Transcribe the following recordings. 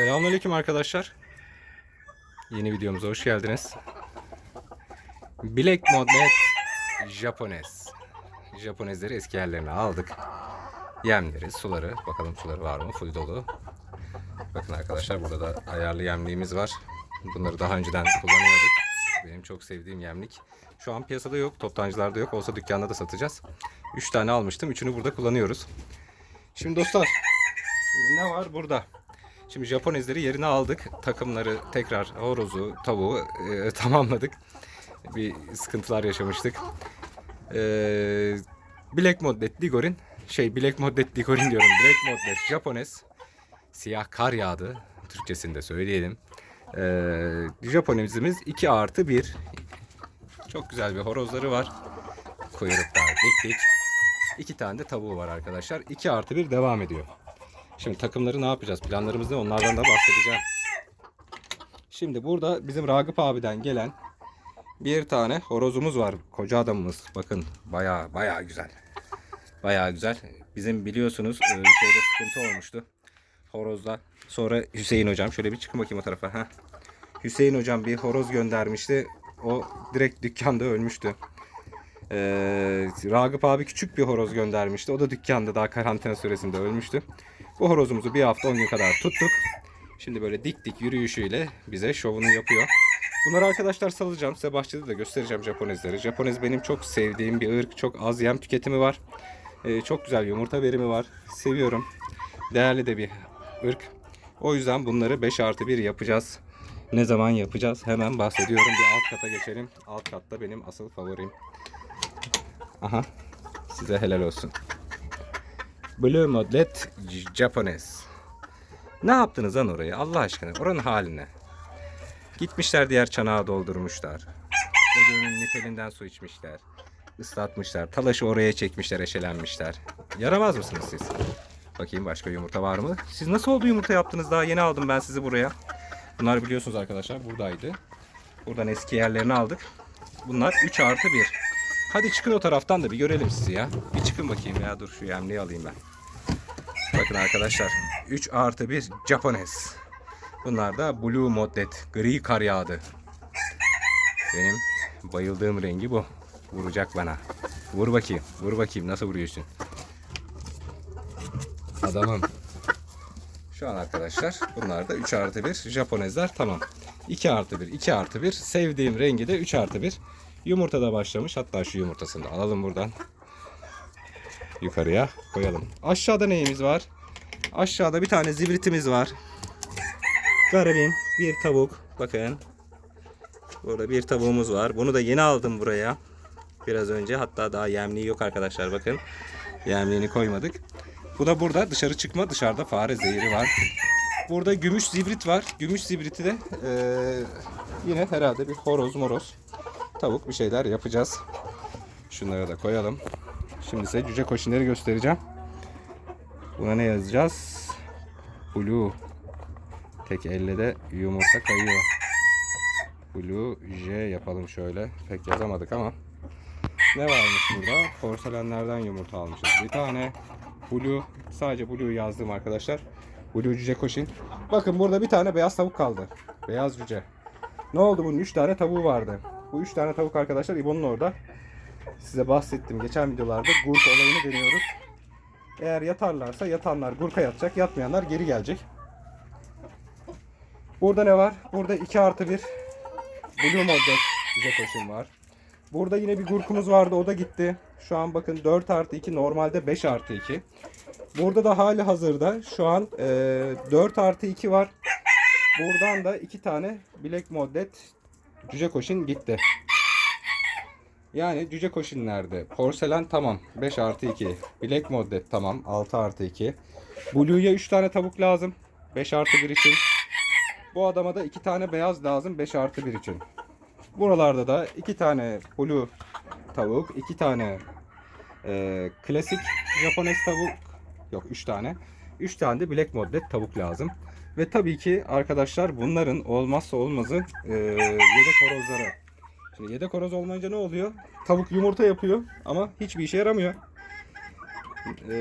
Selamünaleyküm arkadaşlar. Yeni videomuza hoş geldiniz. Black Modlet Japones. Japonezleri eski yerlerine aldık. Yemleri, suları. Bakalım suları var mı? Full dolu. Bakın arkadaşlar burada da ayarlı yemliğimiz var. Bunları daha önceden kullanıyorduk. Benim çok sevdiğim yemlik. Şu an piyasada yok, toptancılarda yok. Olsa dükkanda da satacağız. 3 tane almıştım. Üçünü burada kullanıyoruz. Şimdi dostlar ne var burada? Şimdi Japonezleri yerine aldık. Takımları tekrar horozu, tavuğu e, tamamladık. Bir sıkıntılar yaşamıştık. E, Black Modlet Ligorin, şey Black Modlet Ligorin diyorum. Black Modlet Japones. Siyah kar yağdı. Türkçesini de söyleyelim. E, Japonezimiz 2 artı 1. Çok güzel bir horozları var. Kuyruklar dik dik. İki tane de tavuğu var arkadaşlar. 2 artı 1 devam ediyor. Şimdi takımları ne yapacağız? Planlarımız ne? Onlardan da bahsedeceğim. Şimdi burada bizim Ragıp abiden gelen bir tane horozumuz var. Koca adamımız. Bakın baya baya güzel. Baya güzel. Bizim biliyorsunuz e, şeyde sıkıntı olmuştu. Horozda. Sonra Hüseyin hocam. Şöyle bir çıkın bakayım o tarafa. Heh. Hüseyin hocam bir horoz göndermişti. O direkt dükkanda ölmüştü. Ee, Ragıp abi küçük bir horoz göndermişti. O da dükkanda daha karantina süresinde ölmüştü. Bu horozumuzu bir hafta 10 gün kadar tuttuk. Şimdi böyle dik dik yürüyüşüyle bize şovunu yapıyor. Bunları arkadaşlar salacağım. Size bahçede de göstereceğim Japonezleri. Japonez benim çok sevdiğim bir ırk. Çok az yem tüketimi var. Ee, çok güzel yumurta verimi var. Seviyorum. Değerli de bir ırk. O yüzden bunları 5 artı 1 yapacağız. Ne zaman yapacağız? Hemen bahsediyorum. Bir alt kata geçelim. Alt katta benim asıl favorim. Aha. Size helal olsun. Blue Modlet Japones. Ne yaptınız lan orayı Allah aşkına? Oranın haline. Gitmişler diğer çanağı doldurmuşlar. Ödünün nipelinden su içmişler. ıslatmışlar. Talaşı oraya çekmişler, eşelenmişler. Yaramaz mısınız siz? Bakayım başka yumurta var mı? Siz nasıl oldu yumurta yaptınız daha? Yeni aldım ben sizi buraya. Bunlar biliyorsunuz arkadaşlar buradaydı. Buradan eski yerlerini aldık. Bunlar 3 artı 1. Hadi çıkın o taraftan da bir görelim sizi ya. Bir çıkın bakayım ya. Dur şu yemliği alayım ben. Bakın arkadaşlar. 3 artı 1 Japones. Bunlar da Blue Modlet. Gri kar yağdı. Benim bayıldığım rengi bu. Vuracak bana. Vur bakayım. Vur bakayım. Nasıl vuruyorsun? Adamım. Şu an arkadaşlar bunlar da 3 artı 1 Japonezler tamam. 2 artı 1, 2 artı 1. Sevdiğim rengi de 3 artı 1. Yumurta da başlamış. Hatta şu yumurtasını da alalım buradan. Yukarıya koyalım. Aşağıda neyimiz var? Aşağıda bir tane zivritimiz var. Garibim bir tavuk. Bakın. Burada bir tavuğumuz var. Bunu da yeni aldım buraya. Biraz önce. Hatta daha yemliği yok arkadaşlar. Bakın. Yemliğini koymadık. Bu da burada. Dışarı çıkma. Dışarıda fare zehri var. Burada gümüş zibrit var. Gümüş zibriti de eee, yine herhalde bir horoz moroz tavuk bir şeyler yapacağız. Şunları da koyalım. Şimdi size cüce koşinleri göstereceğim. Buna ne yazacağız? Blue. Tek elle de yumurta kayıyor. Blue J yapalım şöyle. Pek yazamadık ama. Ne varmış burada? Porselenlerden yumurta almışız. Bir tane Blue. Sadece Blue yazdım arkadaşlar. Blue cüce koşin. Bakın burada bir tane beyaz tavuk kaldı. Beyaz cüce. Ne oldu bunun? 3 tane tavuğu vardı. Bu 3 tane tavuk arkadaşlar İbo'nun orada. Size bahsettim geçen videolarda gurk olayını deniyoruz. Eğer yatarlarsa yatanlar gurka yatacak, yatmayanlar geri gelecek. Burada ne var? Burada 2 artı 1 Blue Model bize koşun var. Burada yine bir gurkumuz vardı o da gitti. Şu an bakın 4 artı 2 normalde 5 artı 2. Burada da hali hazırda şu an e, 4 artı 2 var. Buradan da 2 tane Black Modlet Cüce Koşin gitti. Yani Cüce Koşin nerede? Porselen tamam. 5 artı 2. Black Modlet tamam. 6 artı 2. Blue'ya 3 tane tavuk lazım. 5 artı 1 için. Bu adama da 2 tane beyaz lazım. 5 artı 1 için. Buralarda da 2 tane Blue tavuk. 2 tane e, klasik Japones tavuk. Yok 3 tane. 3 tane de Black Modlet tavuk lazım. Ve tabii ki arkadaşlar bunların olmazsa olmazı e, yedek horozları. Şimdi yedek horoz olmayınca ne oluyor? Tavuk yumurta yapıyor ama hiçbir işe yaramıyor. E,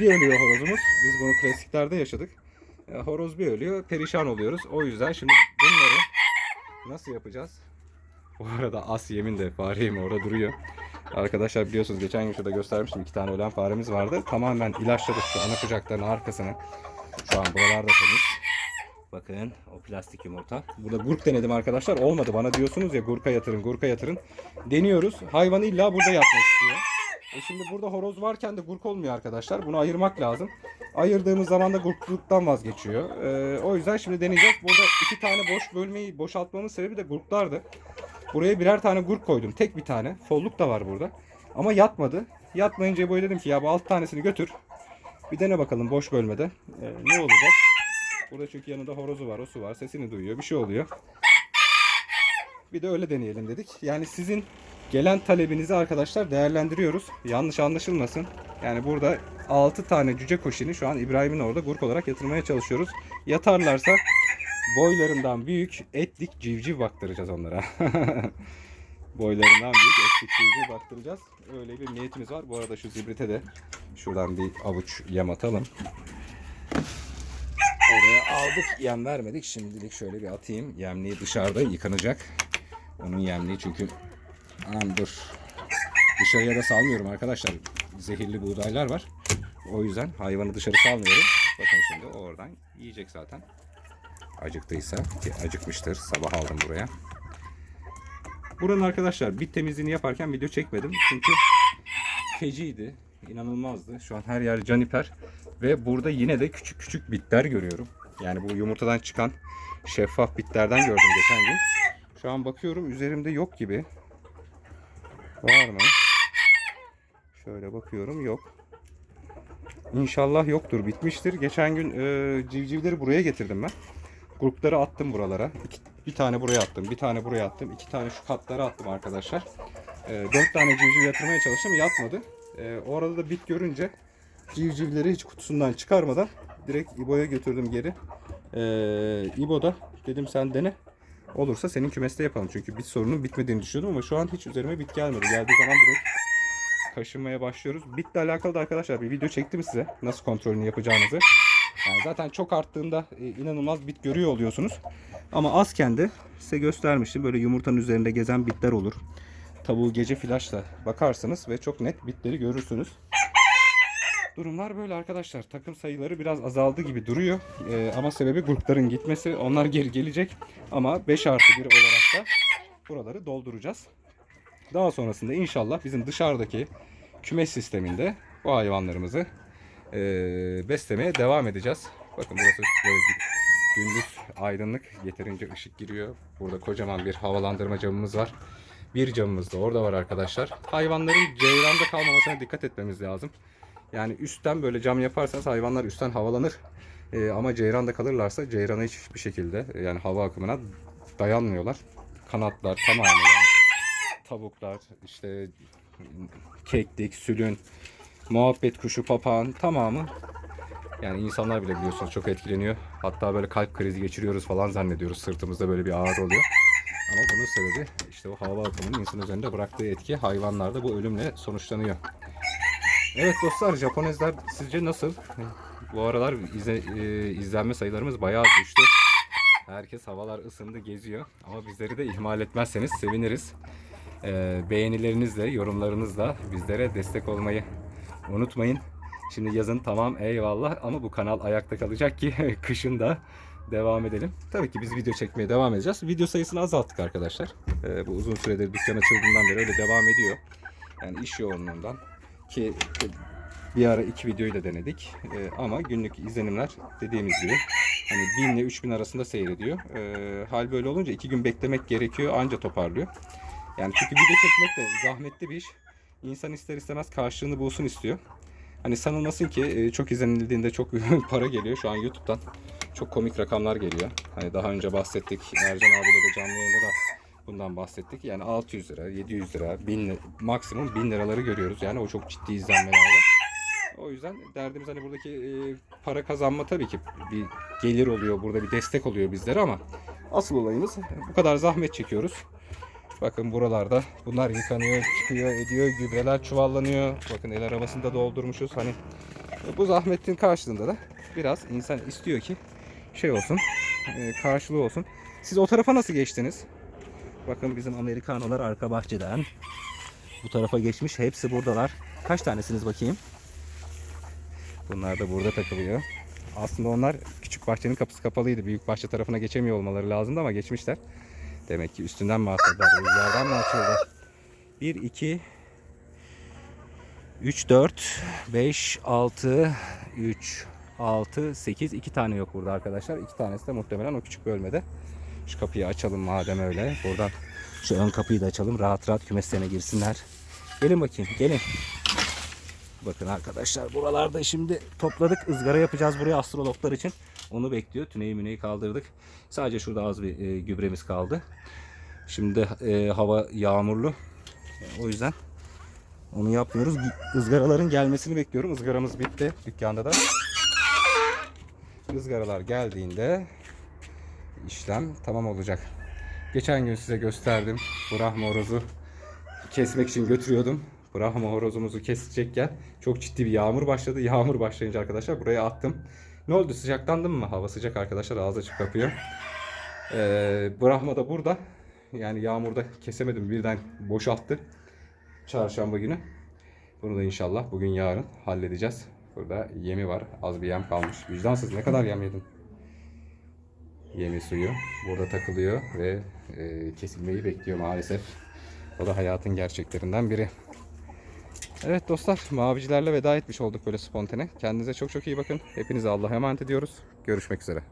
bir ölüyor horozumuz. Biz bunu klasiklerde yaşadık. E, horoz bir ölüyor, perişan oluyoruz. O yüzden şimdi bunları nasıl yapacağız? Bu arada as yemin de fareyim orada duruyor. Arkadaşlar biliyorsunuz geçen gün şurada göstermiştim iki tane ölen faremiz vardı. Tamamen ilaçladık şu ana kucaklarının arkasını. Şu an buralarda temiz. Bakın o plastik yumurta. Burada gurk denedim arkadaşlar. Olmadı. Bana diyorsunuz ya gurka yatırın, gurka yatırın. Deniyoruz. Hayvan illa burada yatmak istiyor. E şimdi burada horoz varken de gurk olmuyor arkadaşlar. Bunu ayırmak lazım. Ayırdığımız zaman da gurkluktan vazgeçiyor. E, o yüzden şimdi deneyeceğiz. Burada iki tane boş bölmeyi boşaltmamın sebebi de gurklardı. Buraya birer tane gurk koydum. Tek bir tane. Folluk da var burada. Ama yatmadı. Yatmayınca boy dedim ki ya bu alt tanesini götür. Bir dene bakalım boş bölmede. E, ne olacak? Burada çünkü yanında horozu var, o su var. Sesini duyuyor. Bir şey oluyor. Bir de öyle deneyelim dedik. Yani sizin gelen talebinizi arkadaşlar değerlendiriyoruz. Yanlış anlaşılmasın. Yani burada 6 tane cüce koşini şu an İbrahim'in orada gurk olarak yatırmaya çalışıyoruz. Yatarlarsa boylarından büyük etlik civciv baktıracağız onlara. boylarından büyük etlik civciv baktıracağız. Öyle bir niyetimiz var. Bu arada şu zibrite de şuradan bir avuç yem atalım. Aldık yem vermedik. Şimdilik şöyle bir atayım. Yemliği dışarıda yıkanacak. Onun yemliği çünkü anam dur. Dışarıya da salmıyorum arkadaşlar. Zehirli buğdaylar var. O yüzden hayvanı dışarı salmıyorum. Bakın şimdi oradan yiyecek zaten. Acıktıysa ki acıkmıştır. Sabah aldım buraya. Buranın arkadaşlar bit temizliğini yaparken video çekmedim. Çünkü feciydi. inanılmazdı. Şu an her yer caniper. Ve burada yine de küçük küçük bitler görüyorum. Yani bu yumurtadan çıkan şeffaf bitlerden gördüm geçen gün. Şu an bakıyorum üzerimde yok gibi. Var mı? Şöyle bakıyorum yok. İnşallah yoktur bitmiştir. Geçen gün e, civcivleri buraya getirdim ben. Grupları attım buralara. İki, bir tane buraya attım, bir tane buraya attım, iki tane şu katlara attım arkadaşlar. E, dört tane civciv yatırmaya çalıştım, yatmadı. E, orada da bit görünce civcivleri hiç kutusundan çıkarmadan direkt İbo'ya götürdüm geri. Ee, İbo da dedim sen dene. Olursa senin kümeste yapalım. Çünkü bit sorunun bitmediğini düşünüyordum ama şu an hiç üzerime bit gelmedi. Geldiği zaman direkt kaşınmaya başlıyoruz. Bitle alakalı da arkadaşlar bir video çektim size. Nasıl kontrolünü yapacağınızı. Yani zaten çok arttığında e, inanılmaz bit görüyor oluyorsunuz. Ama azken de size göstermiştim. Böyle yumurtanın üzerinde gezen bitler olur. Tavuğu gece flaşla bakarsanız ve çok net bitleri görürsünüz. Durumlar böyle arkadaşlar. Takım sayıları biraz azaldı gibi duruyor. Ee, ama sebebi grupların gitmesi. Onlar geri gelecek. Ama 5 artı 1 olarak da buraları dolduracağız. Daha sonrasında inşallah bizim dışarıdaki kümes sisteminde bu hayvanlarımızı e, beslemeye devam edeceğiz. Bakın burası böyle gündüz aydınlık. Yeterince ışık giriyor. Burada kocaman bir havalandırma camımız var. Bir camımız da orada var arkadaşlar. Hayvanların ceyranda kalmamasına dikkat etmemiz lazım. Yani üstten böyle cam yaparsanız hayvanlar üstten havalanır. Ee, ama ceyranda kalırlarsa ceyrana hiçbir şekilde e, yani hava akımına dayanmıyorlar. Kanatlar tamamen yani tavuklar işte keklik, sülün, muhabbet kuşu, papağan tamamı yani insanlar bile biliyorsunuz çok etkileniyor. Hatta böyle kalp krizi geçiriyoruz falan zannediyoruz. Sırtımızda böyle bir ağrı oluyor. Ama bunun sebebi işte o hava akımının insan üzerinde bıraktığı etki hayvanlarda bu ölümle sonuçlanıyor. Evet dostlar Japonezler sizce nasıl? Bu aralar izle, e, izlenme sayılarımız bayağı düştü. Herkes havalar ısındı geziyor. Ama bizleri de ihmal etmezseniz seviniriz. E, beğenilerinizle, yorumlarınızla bizlere destek olmayı unutmayın. Şimdi yazın tamam eyvallah ama bu kanal ayakta kalacak ki kışın da devam edelim. Tabii ki biz video çekmeye devam edeceğiz. Video sayısını azalttık arkadaşlar. E, bu uzun süredir dükkan açıldığından beri öyle devam ediyor. Yani iş yoğunluğundan ki bir ara iki videoyu da denedik. Ee, ama günlük izlenimler dediğimiz gibi hani 1000 ile 3000 arasında seyrediyor. Ee, hal böyle olunca iki gün beklemek gerekiyor anca toparlıyor. Yani çünkü video çekmek de zahmetli bir iş. İnsan ister istemez karşılığını bulsun istiyor. Hani sanılmasın ki e, çok izlenildiğinde çok para geliyor. Şu an YouTube'dan çok komik rakamlar geliyor. Hani daha önce bahsettik. Ercan abiyle de canlı yayında da bundan bahsettik. Yani 600 lira, 700 lira, 1000 lira, maksimum 1000 liraları görüyoruz. Yani o çok ciddi izlenmelerde. O yüzden derdimiz hani buradaki e, para kazanma tabii ki bir gelir oluyor. Burada bir destek oluyor bizlere ama asıl olayımız bu kadar zahmet çekiyoruz. Bakın buralarda bunlar yıkanıyor, çıkıyor, ediyor, gübreler çuvallanıyor. Bakın el arabasında doldurmuşuz. Hani bu zahmetin karşılığında da biraz insan istiyor ki şey olsun, e, karşılığı olsun. Siz o tarafa nasıl geçtiniz? Bakın bizim Amerikanolar arka bahçeden bu tarafa geçmiş. Hepsi buradalar. Kaç tanesiniz bakayım? Bunlar da burada takılıyor. Aslında onlar küçük bahçenin kapısı kapalıydı. Büyük bahçe tarafına geçemiyor olmaları lazımdı ama geçmişler. Demek ki üstünden mi atladılar? Rüzgardan mı açıldı? 1, 2, 3, 4, 5, 6, 3, 6, 8. 2 tane yok burada arkadaşlar. 2 tanesi de muhtemelen o küçük bölmede. Şu kapıyı açalım madem öyle. Buradan şu ön kapıyı da açalım. Rahat rahat kümeslerine girsinler. Gelin bakayım gelin. Bakın arkadaşlar buralarda şimdi topladık. ızgara yapacağız buraya astrologlar için. Onu bekliyor. Tüneyi müneyi kaldırdık. Sadece şurada az bir e, gübremiz kaldı. Şimdi e, hava yağmurlu. E, o yüzden onu yapmıyoruz. Izgaraların gelmesini bekliyorum. Izgaramız bitti dükkanda da. Izgaralar geldiğinde işlem tamam olacak. Geçen gün size gösterdim. Brahma horozu kesmek için götürüyordum. Brahma horozumuzu kesecekken çok ciddi bir yağmur başladı. Yağmur başlayınca arkadaşlar buraya attım. Ne oldu sıcaklandım mı? Hava sıcak arkadaşlar ağzı açık kapıyor. Ee, Brahma da burada. Yani yağmurda kesemedim birden boşalttı. Çarşamba günü. Bunu da inşallah bugün yarın halledeceğiz. Burada yemi var. Az bir yem kalmış. Vicdansız ne kadar yem yedin? Yemi suyu burada takılıyor ve e, kesilmeyi bekliyor maalesef. O da hayatın gerçeklerinden biri. Evet dostlar mavicilerle veda etmiş olduk böyle spontane. Kendinize çok çok iyi bakın. Hepinize Allah'a emanet ediyoruz. Görüşmek üzere.